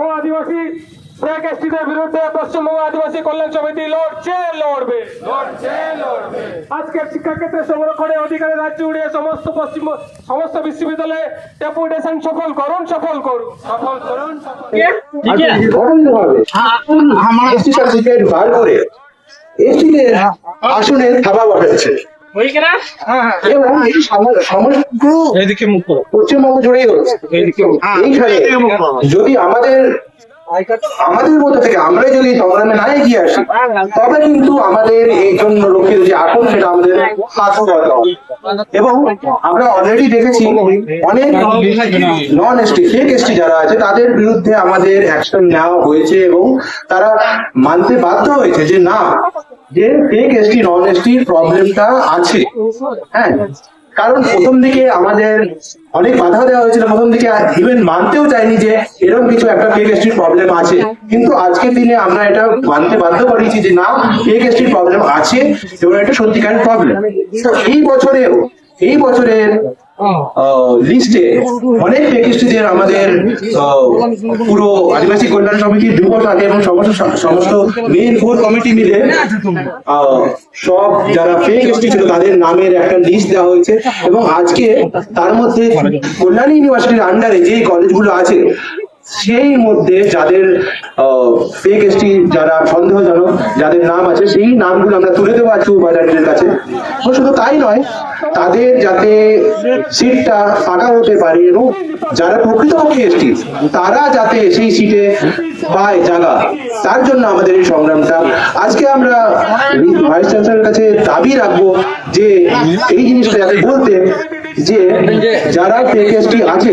ও আদিবাসী fake এসটিদের বিরুদ্ধে পশ্চিমবঙ্গ আদিবাসী কল্যাণ সমিতি লড়ছে লড়বে। আজকের শিক্ষাক্ষেত্রে সংরক্ষণের অধিকারে রাজ্য উড়িয়ে সমস্ত পশ্চিম সমস্ত বিশ্ববিদ্যালয়ে ডেপুটেশন সফল করুন সফল করুন। সফল করুন সার্টিফিকেট বার করে এসটিদের আসনে থাবা বসাচ্ছে। পশ্চিমবঙ্গ জুড়েই হচ্ছে যদি আমাদের আমাদের মধ্যে থেকে আমরা যদি সংগ্রামে না এগিয়ে আসি তবে কিন্তু আমাদের এই জন্য লোকের যে আগুন সেটা আমাদের। এবং আমরা অলরেডি দেখেছি অনেক নন এসটি ফেক এসটি যারা আছে তাদের বিরুদ্ধে আমাদের অ্যাকশন নেওয়া হয়েছে এবং তারা মানতে বাধ্য হয়েছে যে না যে ফেক এসটি নন এসটির প্রবলেমটা আছে। হ্যাঁ কারণ প্রথম দিকে আমাদের অনেক বাধা দেওয়া হয়েছিল। প্রথম দিকে ইভেন মানতেও চাইনি যে এরকম কিছু একটা ফেক এসটির প্রবলেম আছে। কিন্তু আজকের দিনে আমরা এটা মানতে বাধ্য করেছি যে না ফেক এসটির প্রবলেম আছে এবং এটা সত্যিকারের প্রবলেম এই বছরেও, এই বছরের লিস্টে অনেক ফেকিস্টদের আমাদের পুরো আদিবাসী কল্যাণ সমিতির যুব থাকে এবং সমস্ত সমস্ত মেন কোর কমিটি মিলে সব যারা ফেক এসটি ছিল তাদের নামের একটা লিস্ট দেওয়া হয়েছে এবং আজকে তার মধ্যে কল্যাণী ইউনিভার্সিটির আন্ডারে যে কলেজগুলো আছে সেই মধ্যে যাদের ফেক এসটি যারা সন্দেহজনক, যাদের নাম আছে, সেই নামগুলো আমরা তুলে দেবো আজকে উপাচার্যের কাছে। শুধু তাই নয়, তাদের যাতে সিটটা ফাঁকা হতে পারে এবং যারা প্রকৃতপক্ষে এসটি তারা যাতে সেই সিটে পায় জায়গা, তার জন্য আমাদের এই সংগ্রামটা। আজকে আমরা ভাইস চ্যান্সেলর কাছে দাবি রাখব যে, এই জিনিসটা যাতে বলতে, যে যারা ফেক এসটি আছে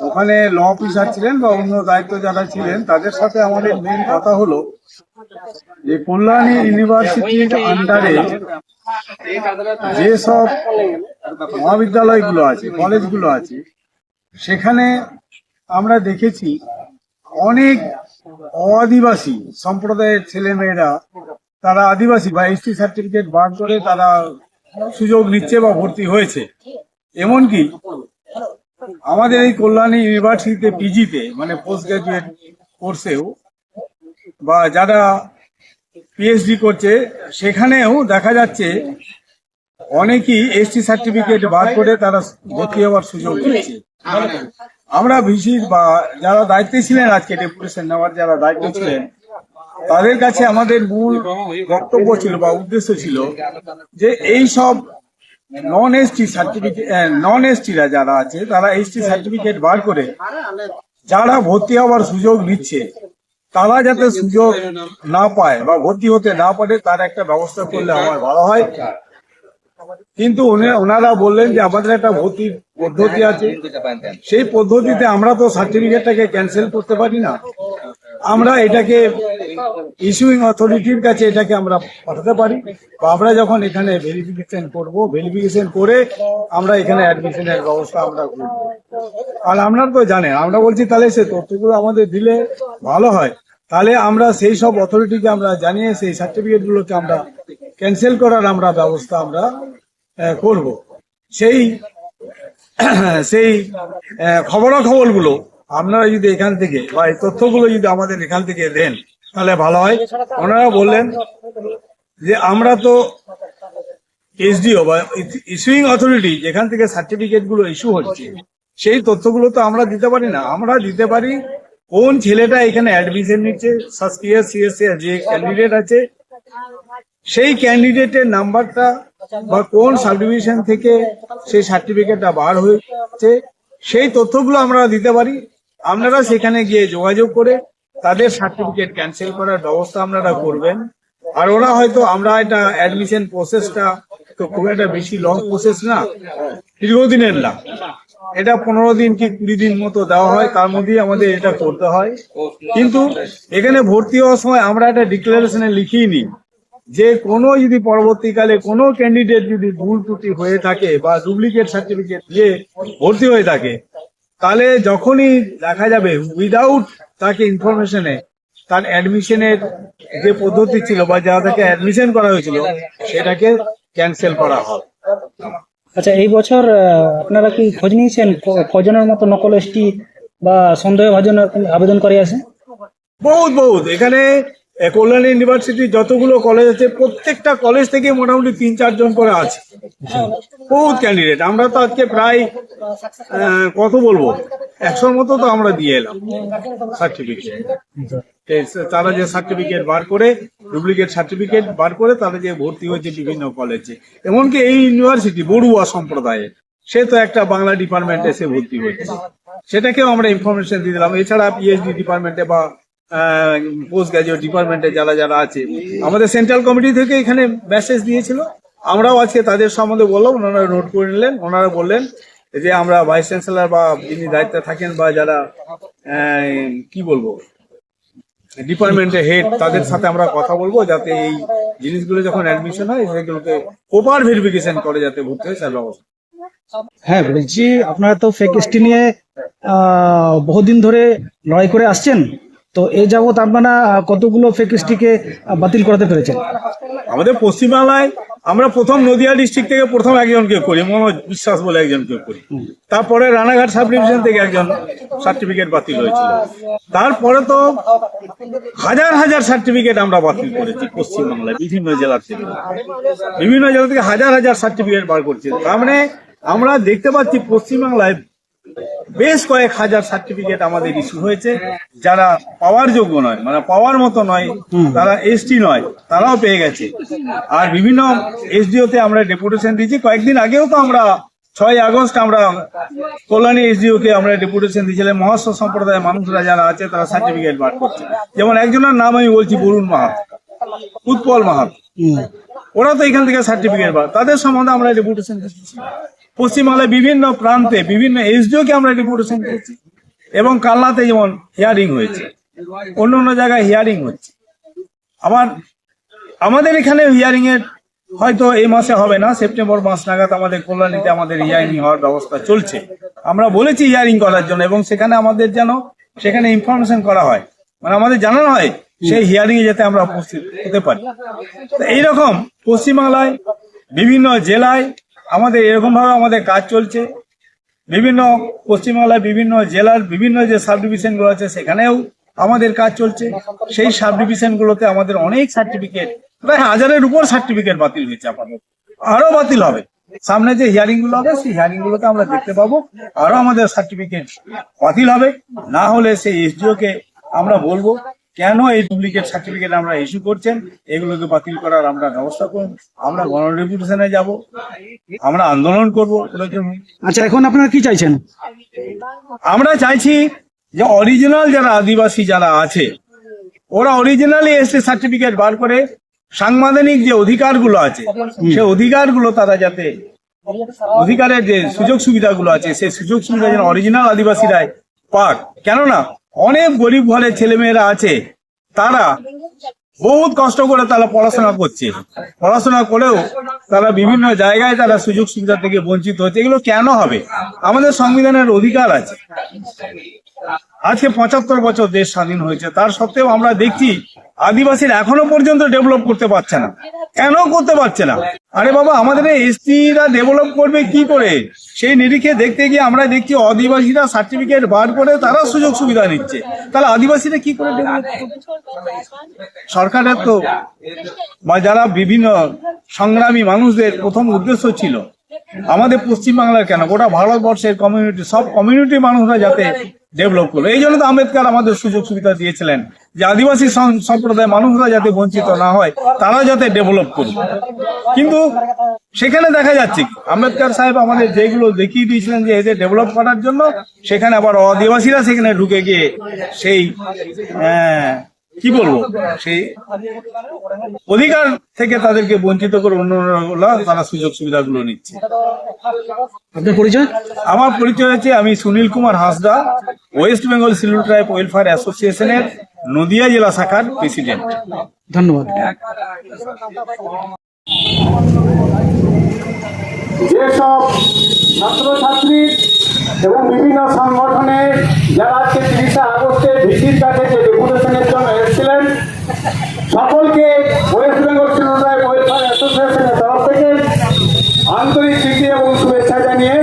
ওখানে ল অফিসার ছিলেন বা অন্য দায়িত্ব যারা ছিলেন, তাদের সাথে আমাদের মেন কথা হলো যে কল্যাণী ইউনিভার্সিটির আন্ডারে যেসব মহাবিদ্যালয়গুলো আছে, কলেজগুলো আছে, সেখানে আমরা দেখেছি অনেক আদিবাসী সম্প্রদায়ের ছেলেমেয়েরা, তারা আদিবাসী বা এসটি সার্টিফিকেট বার করে তারা সুযোগ নিচ্ছে বা ভর্তি হয়েছে। এমনকি আমাদের এই কল্যাণী ইউনিভার্সিটিতে পিজিতে মানে পোস্ট গ্রাজুয়েট কোর্সেও বা যারা পিএইচডি করছে, সেখানেও দেখা যাচ্ছে অনেকেই এসটি সার্টিফিকেট বার করে তারা ভর্তি হওয়ার সুযোগ পেয়েছে। আমরা ভিসির বা যারা দায়িত্বে ছিলেন আজকে ডেপুটেশন নেওয়ার, যারা দায়িত্ব ছিলেন, তাদের কাছে আমাদের মূল বক্তব্য ছিল বা উদ্দেশ্য ছিল যে এই সব নন এসটি সার্টিফিকেট নন এসটিরা যারা আছে, তারা এসটি সার্টিফিকেট বার করে যারা ভর্তি হওয়ার সুযোগ নিচ্ছে, তারা যাতে সুযোগ না পায় বা ভর্তি হতে না পারে, তার একটা ব্যবস্থা করলে আমার ভালো হয়। কিন্তু ওনারা বললেন যে আমাদের একটা ভর্তির পদ্ধতি আছে। সেই পদ্ধতিতে আমরা তো সার্টিফিকেটটাকে ক্যান্সেল করতে পারি না। আমরা এটাকে ইস্যুইং অথরিটির কাছে এটাকে আমরা পাঠাতে পারি। বা আমরা যখন এখানে ভেরিফিকেশন করব ভেরিফিকেশন করে আমরা এখানে অ্যাডমিশনের ব্যবস্থা আমরা করব। আর আপনার তো জানেন, আমরা বলছি তাহলে সে তথ্যগুলো আমাদের দিলে ভালো হয়। তাহলে আমরা সেই সব অথরিটিকে আমরা জানিয়ে সেই সার্টিফিকেট গুলোকে আমরা ক্যান্সেল করার আমরা ব্যবস্থা আমরা করব। সেই সেই খবরাখবরগুলো আপনারা যদি এখান থেকে বা এই তথ্যগুলো যদি আমাদের এখান থেকে দেন তাহলে ভালো হয়। ওনারা বললেন যে, আমরা তো এসডিও বা ইস্যুইং অথরিটি যেখান থেকে সার্টিফিকেটগুলো ইস্যু হচ্ছে, সেই তথ্যগুলো তো আমরা দিতে পারি না। আমরা দিতে পারি কোন ছেলেটা এখানে অ্যাডমিশন নিচ্ছে সিএসসি যে ক্যান্ডিডেট আছে, সেই ক্যান্ডিডেটের নাম্বারটা বা কোন সাবডিভিশন থেকে সেই সার্টিফিকেটটা বার হয়েছে, সেই তথ্যগুলো আমরা দিতে পারি। আপনারা সেখানে গিয়ে যোগাযোগ করে তাদের সার্টিফিকেট ক্যান্সেল করার ব্যবস্থা আপনারা করবেন। আর ওরা হয়তো আমরা এটা অ্যাডমিশন প্রসেসটা তো খুব একটা বেশি লং প্রসেস না, দীর্ঘদিনের না। এটা পনেরো দিন কি কুড়ি দিন মতো দেওয়া হয়, তার মধ্যেই আমাদের এটা করতে হয়। কিন্তু এখানে ভর্তি হওয়ার সময় আমরা একটা ডিক্লারেশনে লিখিয়ে নিই যে কোনো যদি পরবর্তীকালে কোনো ক্যান্ডিডেট যদি ভুল ত্রুটি হয়ে থাকে বা ডুপ্লিকেট সার্টিফিকেট দিয়ে ভর্তি হয়ে থাকে তাহলে যখনই দেখা যাবে উইদাউট তাকে ইনফরমেশনে তার অ্যাডমিশনের যে পদ্ধতি ছিল বা যা তাকে অ্যাডমিশন করা হয়েছিল সেটাকে ক্যান্সেল করা হয়। আচ্ছা এই বছর আপনারা কি খোঁজ নিয়েছেন? কজনের মতো নকল এসটি বা সন্দেহভাজন আবেদন করে আছে? বহুত বহুত। এখানে কল্যাণ ইউনিভার্সিটি যতগুলো কলেজ আছে প্রত্যেকটা কলেজ থেকে মোটামুটি তিন চারজন করে আছে। বহুত ক্যান্ডিডেট আমরা তো আজকে প্রায় কত বলব? একশোর মতো তো আমরা দিয়ে এলাম। সার্টিফিকেট তারা যে সার্টিফিকেট বার করে ডুপ্লিকেট সার্টিফিকেট বার করে তারা যে ভর্তি হয়েছে বিভিন্ন কলেজে এমনকি এই ইউনিভার্সিটি বড়ুয়া সম্প্রদায়ের সে তো একটা বাংলা ডিপার্টমেন্টে এসে ভর্তি হয়েছে। সেটাকেও আমরা ইনফরমেশন দিয়ে দিলাম। এছাড়া পিএইচডি ডিপার্টমেন্টে বা পোস্ট গ্রাজুয়েট ডিপার্টমেন্টে যারা যারা আছে আমাদের সেন্ট্রাল কমিটি থেকে এখানে মেসেজ দিয়েছিল। আমরাও আজকে তাদের সম্বন্ধে বললাম ওনারা নোট করে নিলেন ওনারা বললেন যে আমরা ভাইস চ্যান্সেলর বা যিনি দায়িত্বে থাকেন বা যারা কি বলব ডিপার্টমেন্টের হেড তাদের সাথে আমরা কথা বলব যাতে এই জিনিসগুলো যখন অ্যাডমিশন হয় সেগুলোকে প্রপার ভেরিফিকেশন করে যাতে ভর্তি হয় তার ব্যবস্থা। হ্যাঁ বলছি আপনারা তো ফেক নিয়ে আহ, বহুদিন ধরে লড়াই করে আসছেন। তো এই যাবৎ আপনারা কতগুলো ফেক বাতিল করাতে পেরেছেন? আমাদের পশ্চিমবাংলায় আমরা প্রথম নদিয়া ডিস্ট্রিক্ট থেকে প্রথম একজনকে করি মনোজ বিশ্বাস বলে একজনকে করি। তারপরে রানাঘাট সাব ডিভিশন থেকে একজন সার্টিফিকেট বাতিল হয়েছিল। তারপরে তো হাজার হাজার সার্টিফিকেট আমরা বাতিল করেছি পশ্চিমবাংলায় বিভিন্ন জেলা থেকে। বিভিন্ন জেলা থেকে হাজার হাজার সার্টিফিকেট বার করছি। তার মানে আমরা দেখতে পাচ্ছি পশ্চিমবাংলায় বেশ কয়েক হাজার সার্টিফিকেট আমাদের ইস্যু হয়েছে। যারা পাওয়ার যোগ্য নয় মানে পাওয়ার মতো নয় তারা এসটি নয় তারাও পেয়ে গেছে। আর বিভিন্ন এসডিওতে আমরা ডেপুটেশন দিয়েছি। কয়েকদিন আগেও তো আমরা ছয় আগস্ট আমরা কল্যাণী এসডিও কে আমরা ডেপুটেশন দিয়েছিলাম। মহাস্ব সম্প্রদায়ের মানুষরা যারা আছে তারা সার্টিফিকেট বার করছে। যেমন একজনের নাম আমি বলছি বরুণ মাহাত উৎপল মাহাত। ওরা তো এখান থেকে সার্টিফিকেট পায়। তাদের সম্বন্ধে আমরা ডেপুটেশন দিচ্ছি পশ্চিমবাংলায় বিভিন্ন প্রান্তে বিভিন্ন এসডিও কে আমরা ডেপুটেশন দিচ্ছি এবং কাল্লাতে যেমন হিয়ারিং হয়েছে, অন্য অন্য জায়গায় হিয়ারিং হচ্ছে। আবার আমাদের এখানে হিয়ারিং এর হয়তো এই মাসে হবে না, সেপ্টেম্বর মাস নাগাদ আমাদের কল্যাণীতে আমাদের হিয়ারিং হওয়ার ব্যবস্থা চলছে। আমরা বলেছি হিয়ারিং করার জন্য এবং সেখানে আমাদের যেন সেখানে ইনফরমেশন করা হয়। মানে আমাদের জানানো হয়, সেই হিয়ারিং এ যাতে আমরা উপস্থিত হতে পারি। এইরকম পশ্চিমবাংলায়, বিভিন্ন জেলায় আমাদের এরকম ভাবে আমাদের কাজ চলছে। বিভিন্ন পশ্চিমবাংলায় বিভিন্ন জেলার বিভিন্ন যে সাব ডিভিশনগুলো আছে, সেখানেও আমাদের কাজ চলছে। সেই সাব ডিভিশন গুলোতে আমাদের অনেক সার্টিফিকেট প্রায় হাজারের উপর সার্টিফিকেট বাতিল হয়েছে আমাদের আরও বাতিল হবে। সামনে যে হিয়ারিংগুলো হবে, সেই হিয়ারিং গুলোতে আমরা দেখতে পাবো আরও আমাদের সার্টিফিকেট বাতিল হবে। না হলে সেই এসডিও কে আমরা বলব কেন এই ডুপ্লিকেট সার্টিফিকেট আমরা ইস্যু করছেন? এগুলোকে বাতিল করার আমরা ব্যবস্থা করুন আমরা গণ ডেপুটেশনে যাব। আমরা আন্দোলন করব। আচ্ছা এখন আপনারা কি চাইছেন? আমরা চাইছি যে অরিজিনাল যারা আদিবাসী যারা আছে ওরা অরিজিনালি এসে সার্টিফিকেট বার করে সাংবিধানিক যে অধিকারগুলো আছে সে অধিকারগুলো তারা যাতে অধিকারের যে সুযোগ সুবিধাগুলো আছে সেই সুযোগ সুবিধা যেন অরিজিনাল আদিবাসীরাই পাক। কেননা অনেক গরিব ঘরের ছেলেমেয়েরা আছে, তারা বহুত কষ্ট করে তারা পড়াশোনা করছে। পড়াশোনা করেও তারা বিভিন্ন জায়গায় তারা সুযোগ সুবিধা থেকে বঞ্চিত হচ্ছে। এগুলো কেন হবে? আমাদের সংবিধানের অধিকার আছে। আজকে পঁচাত্তর বছর দেশ স্বাধীন হয়েছে। তার সত্ত্বেও আমরা দেখছি, আদিবাসীরা এখনও পর্যন্ত ডেভেলপ করতে পারছে না। কেন করতে পারছে না? আরে বাবা, আমাদের এসটিরা ডেভেলপ করবে কি করে? সেই নিরিখে দেখতে গিয়ে আমরা দেখছি আদিবাসীরা সার্টিফিকেট বার করে তারা সুযোগ সুবিধা নিচ্ছে। তাহলে আদিবাসীরা কি করে সরকারের তো বা যারা বিভিন্ন সংগ্রামী মানুষদের প্রথম উদ্দেশ্য ছিল, আমাদের পশ্চিমবাংলার কেন? গোটা ভারতবর্ষের কমিউনিটি সব কমিউনিটি মানুষরা যাতে ডেভেলপ করল। এই জন্য তো আম্বেদকার আমাদের সুযোগ সুবিধা দিয়েছিলেন যে আদিবাসী সম- সম্প্রদায়ের মানুষরা যাতে বঞ্চিত না হয় তারা যাতে ডেভেলপ করবে কিন্তু সেখানে দেখা যাচ্ছে আম্বেদকার সাহেব আমাদের যেগুলো দেখিয়ে দিয়েছিলেন যে এদের ডেভেলপ করার জন্য সেখানে আবার অদিবাসীরা সেখানে ঢুকে গিয়ে সেই আহ, কি বলব? সেই অধিকার থেকে তাদেরকে বঞ্চিত করে অন্যরা তারা সুযোগ সুবিধাগুলো নিচ্ছে। আপনার পরিচয়? আমার পরিচয় হচ্ছে আমি সুনীল কুমার হাসদা ওয়েস্ট বেঙ্গল সিলুট ট্রাইব ওয়েলফেয়ার অ্যাসোসিয়েশনের নদিয়া জেলা শাখার প্রেসিডেন্ট। ধন্যবাদ। যেসব ছাত্রছাত্রী এবং বিভিন্ন সংগঠনের যারা আজকে তিরিশে আগস্টে ভিসির কাছে যে ডেপুটেশনের জন্য এসেছিলেন, সকলকে ওয়েস্ট বেঙ্গল চিলড্রেন ওয়েলফেয়ার অ্যাসোসিয়েশনের তরফ থেকে আন্তরিক প্রীতি এবং শুভেচ্ছা জানিয়ে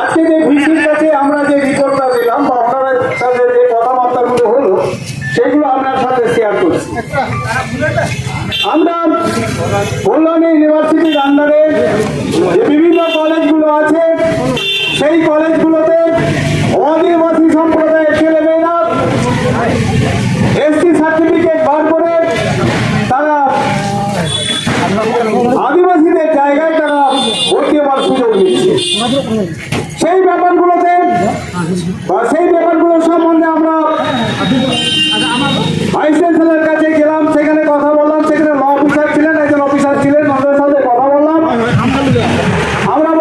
আজকে যে ভিসির কাছে আমরা যে কল্যাণী ইউনিভার্সিটির আন্ডারে আমরা